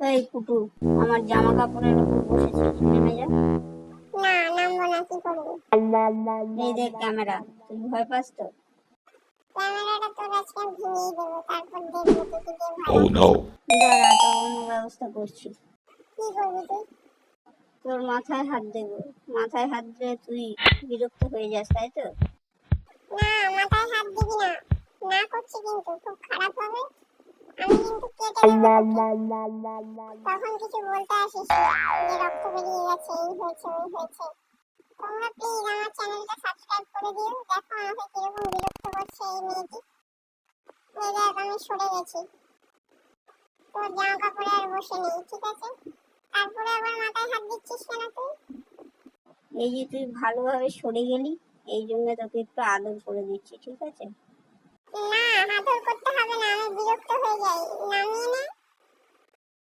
এই কুটু আমার জামা কাপড়ের উপর বসেছিস নেমে যা না নামবো না কি করবি? এই দেখ ক্যামেরা তুই ভয় পাস তো? ক্যামেরাটা তোর আজকে ভেঙেই দেবো তারপর দেখব তুই কি দিয়ে ভালো Oh দাঁড়া তো অন্য ব্যবস্থা করছি। কি করবি তুই? তোর মাথায় হাত দেবো। মাথায় হাত দিলে তুই বিরক্ত হয়ে যাস তাই তো? না মাথায় হাত দিবি না। না করছি কিন্তু খুব খারাপ হবে। আমি কিন্তু তখন কিছু বলতে আসিস যে রক্ত বেরিয়ে গেছে এই হয়েছে ওই হয়েছে তোমরা প্লিজ আমার চ্যানেলটা সাবস্ক্রাইব করে দিও দেখো আমাকে কীরকম বিরক্ত করছে এই মেয়েটি আমি সরে গেছি তোর জামা কাপড়ে আর বসে নেই ঠিক আছে তারপরে আবার মাথায় হাত দিচ্ছিস কেন তুই এই যে তুই ভালোভাবে সরে গেলি, এই জন্য তোকে একটু আদর করে দিচ্ছি, ঠিক আছে? না, আদর করতে